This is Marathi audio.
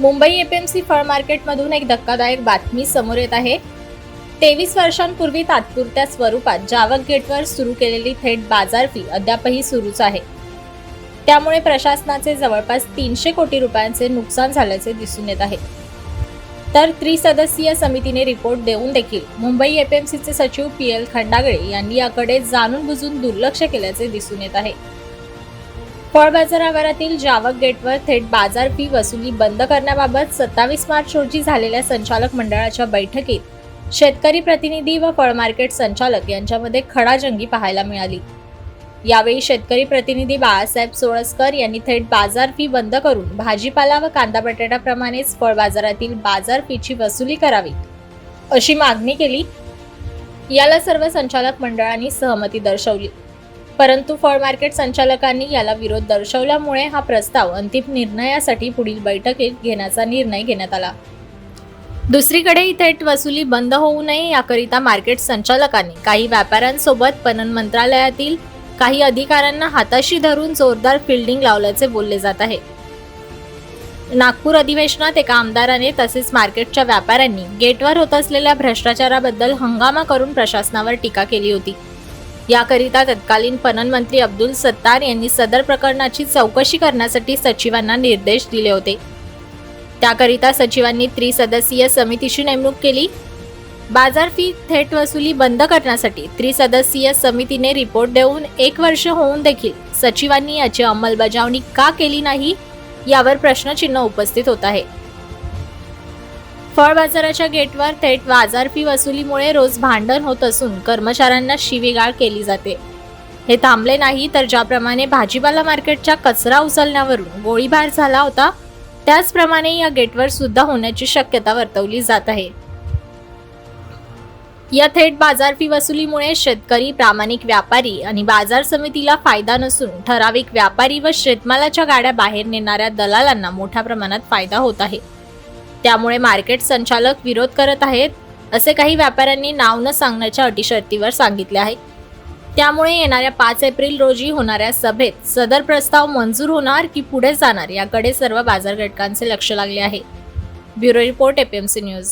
मुंबई एपीएमसी फळ मार्केटमधून एक धक्कादायक बातमी समोर येत आहे. तेवीस वर्षांपूर्वी तात्पुरत्या स्वरूपात जावक गेटवर सुरू केलेली थेट बाजार फी अद्यापही सुरूच आहे. त्यामुळे प्रशासनाचे जवळपास तीनशे कोटी रुपयांचे नुकसान झाल्याचे दिसून येत आहे. तर त्रिसदस्यीय समितीने रिपोर्ट देऊन देखील मुंबई एपीएमसीचे सचिव पी एल खंडागळे यांनी याकडे जाणून बुजून दुर्लक्ष केल्याचे दिसून येत आहे. फळ बाजार आवारातील जावक गेटवर थेट बाजार फी वसुली बंद करण्याबाबत सत्तावीस मार्च रोजी झालेल्या संचालक मंडळाच्या बैठकीत शेतकरी प्रतिनिधी व फळ मार्केट संचालक यांच्यामध्ये खडाजंगी पाहायला मिळाली. यावेळी शेतकरी प्रतिनिधी बाळासाहेब सोळसकर यांनी थेट बाजार फी बंद करून भाजीपाला व कांदा बटाट्याप्रमाणेच फळ बाजारातील बाजार फीची वसुली करावी अशी मागणी केली. याला सर्व संचालक मंडळांनी सहमती दर्शवली. परंतु फळ मार्केट संचालकांनी याला विरोध दर्शवल्यामुळे हा प्रस्ताव अंतिम निर्णयासाठी पुढील बैठकीत घेण्याचा निर्णय घेण्यात आला. दुसरीकडे थेट वसुली बंद होऊ नये याकरिता मार्केट संचालकांनी काही व्यापाऱ्यांसोबत पणन मंत्रालयातील काही अधिकाऱ्यांना हाताशी धरून जोरदार फिल्डिंग लावल्याचे बोलले जात आहे. नागपूर अधिवेशनात एका आमदाराने तसेच मार्केटच्या व्यापाऱ्यांनी गेटवर होत असलेल्या भ्रष्टाचाराबद्दल हंगामा करून प्रशासनावर टीका केली होती. याकरिता तत्कालीन पणन मंत्री अब्दुल सत्तार यांनी सदर प्रकरणाची चौकशी करण्यासाठी सचिवांना निर्देश दिले होते. त्याकरिता सचिवांनी त्रिसदस्यीय समितीची नेमणूक केली. बाजार फी थेट वसुली बंद करण्यासाठी त्रिसदस्यीय समितीने रिपोर्ट देऊन एक वर्ष होऊन देखील सचिवांनी याची अंमलबजावणी का केली नाही यावर प्रश्नचिन्ह उपस्थित होत आहे. फळ बाजाराच्या गेटवर थेट बाजार फी वसुलीमुळे रोज भांडण होत असून कर्मचाऱ्यांना शिवीगाळ केली जाते. हे थांबले नाही तर ज्याप्रमाणे भाजीपाला मार्केटच्या कचरा उचलण्यावरून गोळीबार झाला होता त्याचप्रमाणे या गेटवर सुद्धा होण्याची शक्यता वर्तवली जात आहे. या थेट बाजार फी वसुलीमुळे शेतकरी प्रामाणिक व्यापारी आणि बाजार समितीला फायदा नसून ठराविक व्यापारी व शेतमालाच्या गाड्या बाहेर नेणाऱ्या दलालांना मोठ्या प्रमाणात फायदा होत आहे. त्यामुळे मार्केट संचालक विरोध करत आहेत असे काही व्यापाऱ्यांनी नाव न सांगण्याच्या अटीशर्तीवर सांगितले आहे. त्यामुळे येणाऱ्या पाच एप्रिल रोजी होणाऱ्या सभेत सदर प्रस्ताव मंजूर होणार की पुढे जाणार याकडे सर्व बाजार घटकांचे लक्ष लागले आहे. Bureau report APMC news